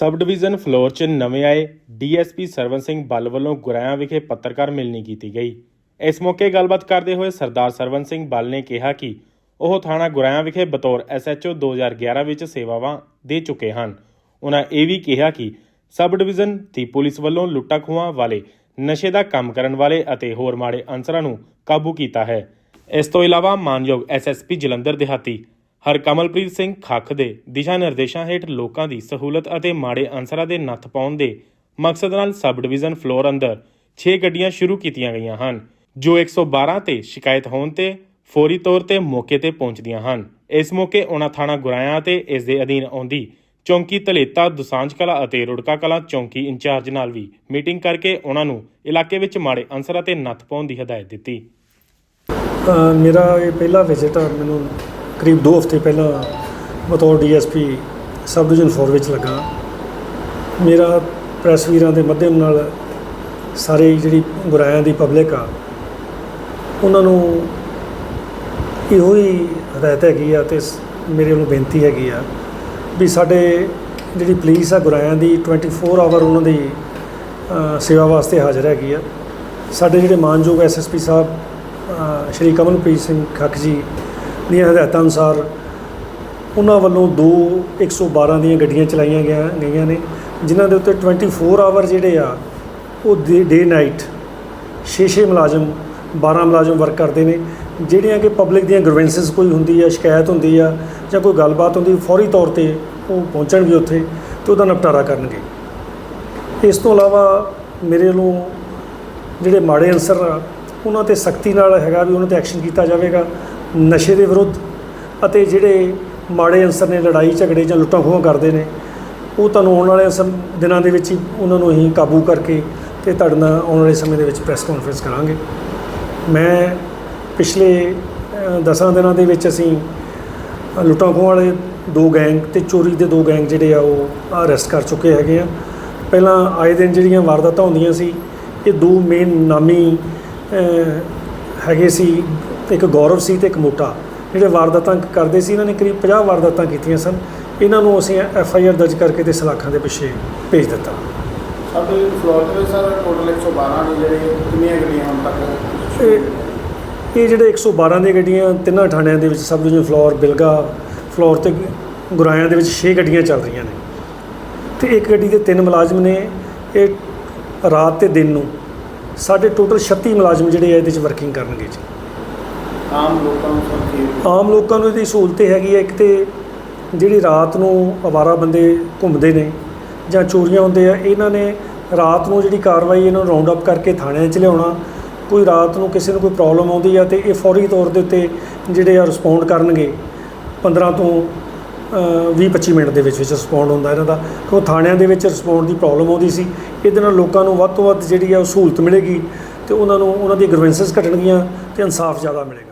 ਸਬ division floor 'ਚ ਨਵੇਂ ਆਏ ਡੀਐਸਪੀ ਸਰਵਨ ਸਿੰਘ ਬੱਲ ਵੱਲੋਂ ਗੁਰਾਇਆ ਵਿਖੇ ਪੱਤਰਕਾਰ ਮਿਲਣੀ ਕੀਤੀ ਗਈ। ਇਸ ਮੌਕੇ ਗੱਲਬਾਤ ਕਰਦੇ ਹੋਏ ਸਰਦਾਰ ਸਰਵਨ ਸਿੰਘ ਬੱਲ ਨੇ ਕਿਹਾ ਕਿ ਉਹ ਥਾਣਾ ਗੁਰਾਇਆ ਵਿਖੇ ਬਤੌਰ ਐਸਐਚਓ 2011 ਵਿੱਚ ਸੇਵਾਵਾਂ ਦੇ ਚੁੱਕੇ ਹਨ। ਉਹਨਾਂ ਇਹ ਵੀ ਕਿਹਾ ਕਿ ਸਬ ਡਿਵੀਜ਼ਨ ਦੀ ਪੁਲਿਸ ਵੱਲੋਂ ਲੁੱਟਾਂ ਖੋਹਾਂ ਵਾਲੇ, ਨਸ਼ੇ ਦਾ ਕੰਮ ਕਰਨ ਵਾਲੇ ਅਤੇ ਹੋਰ ਮਾੜੇ ਅਨਸਰਾਂ ਨੂੰ ਕਾਬੂ ਕੀਤਾ ਹੈ। ਇਸ ਤੋਂ ਇਲਾਵਾ ਮਾਨਯੋਗ ਐਸਐਸਪੀ ਜਲੰਧਰ ਦਿਹਾਤੀ ਹਰਕਮਲਪ੍ਰੀਤ ਸਿੰਘ ਖੱਖ ਦੇ ਦਿਸ਼ਾ ਨਿਰਦੇਸ਼ਾਂ ਹੇਠ ਲੋਕਾਂ ਦੀ ਸਹੂਲਤ ਅਤੇ ਮਾੜੇ ਅਨਸਰਾਂ ਦੇ ਨੱਥ ਪਾਉਣ ਦੇ ਮਕਸਦ ਨਾਲ ਸਬ ਡਿਵੀਜ਼ਨ ਫਲੋਰ ਅੰਦਰ 6 ਗੱਡੀਆਂ ਸ਼ੁਰੂ ਕੀਤੀਆਂ ਗਈਆਂ ਹਨ, ਜੋ 112 ਤੇ ਸ਼ਿਕਾਇਤ ਹੋਣ ਤੇ ਫੌਰੀ ਤੌਰ ਤੇ ਮੌਕੇ ਤੇ ਪਹੁੰਚਦੀਆਂ ਹਨ। ਇਸ ਮੌਕੇ ਉਹਨਾਂ ਥਾਣਾ ਗੁਰਾਇਆ ਅਤੇ ਇਸ ਦੇ ਅਧੀਨ ਆਉਂਦੀ ਚੌਂਕੀ ਧਲੇਤਾ ਦੁਸਾਂਝ ਕਲਾ ਅਤੇ ਰੁੜਕਾ ਕਲਾ ਚੌਂਕੀ ਇੰਚਾਰਜ ਨਾਲ ਵੀ ਮੀਟਿੰਗ ਕਰਕੇ ਉਹਨਾਂ ਨੂੰ ਇਲਾਕੇ ਵਿੱਚ ਮਾੜੇ ਅਨਸਰਾਂ ਤੇ ਨੱਥ ਪਾਉਣ ਦੀ ਹਦਾਇਤ ਦਿੱਤੀ। ਮੇਰਾ ਇਹ ਪਹਿਲਾ ਵਿਜ਼ਿਟ ਆ, ਮੈਨੂੰ ਕਰੀਬ 2 ਹਫ਼ਤੇ ਪਹਿਲਾਂ ਬਤੌਰ ਡੀਐਸਪੀ ਸਬ ਡਿਵੀਜ਼ਨ 4 ਵਿੱਚ ਲੱਗਾ। ਮੇਰਾ ਪ੍ਰੈਸ ਵੀਰਾਂ ਦੇ ਮਾਧਿਅਮ ਨਾਲ ਸਾਰੇ ਜਿਹੜੀ ਗੁਰਾਇਆਂ ਦੀ ਪਬਲਿਕ ਆ, ਉਹਨਾਂ ਨੂੰ ਇਹੋ ਹੀ ਹਦਾਇਤ ਹੈਗੀ ਆ ਤੇ ਮੇਰੇ ਵੱਲੋਂ ਬੇਨਤੀ ਹੈਗੀ ਆ ਵੀ ਸਾਡੇ ਜਿਹੜੀ ਪੁਲਿਸ ਆ ਗੁਰਾਇਆਂ ਦੀ 24 ਆਵਰ ਉਹਨਾਂ ਦੀ ਸੇਵਾ ਵਾਸਤੇ ਹਾਜ਼ਰ ਹੈਗੀ ਆ। ਸਾਡੇ ਜਿਹੜੇ ਮਾਨਯੋਗ ਐਸਐਸਪੀ ਸਾਹਿਬ ਸ਼੍ਰੀ ਕਮਲਪ੍ਰੀਤ ਸਿੰਘ ਖੱਖ ਜੀ ਦੀਆਂ ਹਦਾਇਤਾਂ ਅਨੁਸਾਰ ਉਹਨਾਂ ਵੱਲੋਂ ਦੋ 112 ਦੀਆਂ ਗੱਡੀਆਂ ਚਲਾਈਆਂ ਗਿਆ ਗਈਆਂ ਨੇ, ਜਿਨ੍ਹਾਂ ਦੇ ਉੱਤੇ 24 ਆਵਰ ਜਿਹੜੇ ਆ, ਉਹ ਡੇ ਨਾਈਟ 6-6 ਮੁਲਾਜ਼ਮ 12 ਮੁਲਾਜ਼ਮ ਵਰਕ ਕਰਦੇ ਨੇ, ਜਿਹੜੀਆਂ ਕਿ ਪਬਲਿਕ ਦੀਆਂ ਗ੍ਰੀਵੈਂਸਸ ਕੋਈ ਹੁੰਦੀ ਆ, ਸ਼ਿਕਾਇਤ ਹੁੰਦੀ ਆ, ਜਾਂ ਕੋਈ ਗੱਲਬਾਤ ਹੁੰਦੀ, ਫੌਰੀ ਤੌਰ ਤੇ ਉਹ ਪਹੁੰਚਣਗੇ ਉੱਥੇ ਤੇ ਉਹਦਾ ਨਿਪਟਾਰਾ ਕਰਨਗੇ। ਇਸ ਤੋਂ ਇਲਾਵਾ ਮੇਰੇ ਵੱਲੋਂ ਜਿਹੜੇ ਮਾੜੇ ਅਨਸਰ ਆ, ਉਹਨਾਂ ਤੇ ਸਖਤੀ ਨਾਲ ਹੈਗਾ ਵੀ ਉਹਨਾਂ ਤੇ ਐਕਸ਼ਨ ਕੀਤਾ ਜਾਵੇਗਾ। ਨਸ਼ੇ ਦੇ ਵਿਰੁੱਧ ਅਤੇ ਜਿਹੜੇ ਮਾੜੇ ਅਨਸਰ ਨੇ ਲੜਾਈ ਝਗੜੇ ਜਾਂ ਲੁੱਟਾਂ ਖੋਹਾਂ ਕਰਦੇ ਨੇ ਉਹ ਤੁਹਾਨੂੰ ਆਉਣ ਵਾਲੇ ਸਮ- ਦਿਨਾਂ ਦੇ ਵਿੱਚ ਹੀ ਉਹਨਾਂ ਨੂੰ ਅਸੀਂ ਕਾਬੂ ਕਰਕੇ ਤੇ ਤੁਹਾਡੇ ਨਾਲ ਆਉਣ ਵਾਲੇ ਸਮੇਂ ਦੇ ਵਿੱਚ ਪ੍ਰੈਸ ਕਾਨਫਰੰਸ ਕਰਾਂਗੇ। ਮੈਂ ਪਿਛਲੇ ਅ, ਦਸਾਂ ਦਿਨਾਂ ਦੇ ਵਿੱਚ ਅਸੀਂ ਲੁੱਟਾਂ ਖੋਹਾਂ ਵਾਲੇ ਦੋ ਗੈਂਗ ਤੇ ਚੋਰੀ ਦੇ ਦੋ ਗੈਂਗ ਜਿਹੜੇ ਆ ਉਹ ਅਰੈਸਟ ਕਰ ਚੁੱਕੇ ਹੈਗੇ ਆ। ਪਹਿਲਾਂ ਆਏ ਦਿਨ ਜਿਹੜੀਆਂ ਵਾਰਦਾਤਾਂ ਹੁੰਦੀਆਂ ਸੀ ਇਹ ਦੋ ਮੇਨ ਨਾਮੀ ਹੈਗੇ ਸੀ ਇੱਕ ਗੌਰਵ ਸੀ ਤੇ ਇੱਕ ਮੋਟਾ। ਜਿਹੜੇ ਵਾਰਦਾਤਾਂ ਕਰਦੇ ਸੀ ਇਹਨਾਂ ਨੇ ਕਰੀਬ 50 ਵਾਰਦਾਤਾਂ ਕੀਤੀਆਂ ਸਨ। ਇਹਨਾਂ ਨੂੰ ਅਸੀਂ ਐਫ ਆਈ ਆਰ ਦਰਜ ਕਰਕੇ ਤੇ ਸਲਾਖਾਂ ਦੇ ਪਿੱਛੇ ਭੇਜ ਦਿੱਤਾ। ਸਾਡੇ ਫਲੋਰ ਦੇ ਵਿੱਚ ਸਰ ਟੋਟਲ 112 ਨੇ ਜਿਹੜੇ ਕਿੰਨੀਆਂ ਗੱਡੀਆਂ ਹੁਣ ਤੱਕ? ਇਹ ਇਹ ਜਿਹੜੇ 112 ਦੀਆਂ ਗੱਡੀਆਂ ਤਿੰਨਾਂ ਥਾਣਿਆਂ ਦੇ ਵਿੱਚ ਸਬ ਡਿਵੀਜ਼ਨ ਫਲੋਰ ਬਿਲਗਾ ਫਲੋਰ ਤੇ ਗੁਰਾਇਆਂ ਦੇ ਵਿੱਚ 6 ਗੱਡੀਆਂ ਚੱਲ ਰਹੀਆਂ ਨੇ। ਤੇ ਇੱਕ ਗੱਡੀ ਦੇ ਤਿੰਨ ਮੁਲਾਜ਼ਮ ਨੇ। ਇਹ ਰਾਤ ਤੇ ਦਿਨ ਨੂੰ ਸਾਡੇ ਟੋਟਲ 36 ਮੁਲਾਜ਼ਮ ਜਿਹੜੇ ਆ ਇਹਦੇ ਵਿੱਚ ਵਰਕਿੰਗ ਕਰਨਗੇ ਜੀ। ਆਮ ਲੋਕਾਂ ਨੂੰ ਸਰ ਆਮ ਲੋਕਾਂ ਨੂੰ ਇਹਦੀ ਸਹੂਲਤ ਹੈਗੀ ਹੈ, ਇੱਕ ਤੇ ਜਿਹੜੀ ਰਾਤ ਨੂੰ ਅਵਾਰਾ ਬੰਦੇ ਘੁੰਮਦੇ ਨੇ ਜਾਂ ਚੋਰੀਆਂ ਹੁੰਦੇ ਆ, ਇਹਨਾਂ ਨੇ ਰਾਤ ਨੂੰ ਜਿਹੜੀ ਕਾਰਵਾਈ ਇਹਨਾਂ ਨੂੰ ਰਾਉਂਡ ਅਪ ਕਰਕੇ ਥਾਣਿਆਂ 'ਚ ਲਿਆਉਣਾ, ਕੋਈ ਰਾਤ ਨੂੰ ਕਿਸੇ ਨੂੰ ਕੋਈ ਪ੍ਰੋਬਲਮ ਆਉਂਦੀ ਆ ਤੇ ਇਹ ਫੌਰੀ ਤੌਰ ਦੇ ਉੱਤੇ ਜਿਹੜੇ ਆ ਰਿਸਪੌਂਡ ਕਰਨਗੇ 15 ਤੋਂ 20-25 ਮਿੰਟ ਦੇ ਵਿੱਚ ਵਿੱਚ ਰਿਸਪੌਂਡ ਹੁੰਦਾ ਇਹਨਾਂ ਦਾ, ਕਿਉਂ ਥਾਣਿਆਂ ਦੇ ਵਿੱਚ ਰਿਸਪੌਂਡ ਦੀ ਪ੍ਰੋਬਲਮ ਆਉਂਦੀ ਸੀ, ਇਹਦੇ ਨਾਲ ਲੋਕਾਂ ਨੂੰ ਵੱਧ ਤੋਂ ਵੱਧ ਜਿਹੜੀ ਆ ਉਹ ਸਹੂਲਤ ਮਿਲੇਗੀ ਤੇ ਉਹਨਾਂ ਨੂੰ, ਉਹਨਾਂ ਦੀਆਂ ਗ੍ਰੀਵੈਂਸਸ ਘਟਣਗੀਆਂ ਤੇ ਇਨਸਾਫ ਜ਼ਿਆਦਾ ਮਿਲੇਗਾ।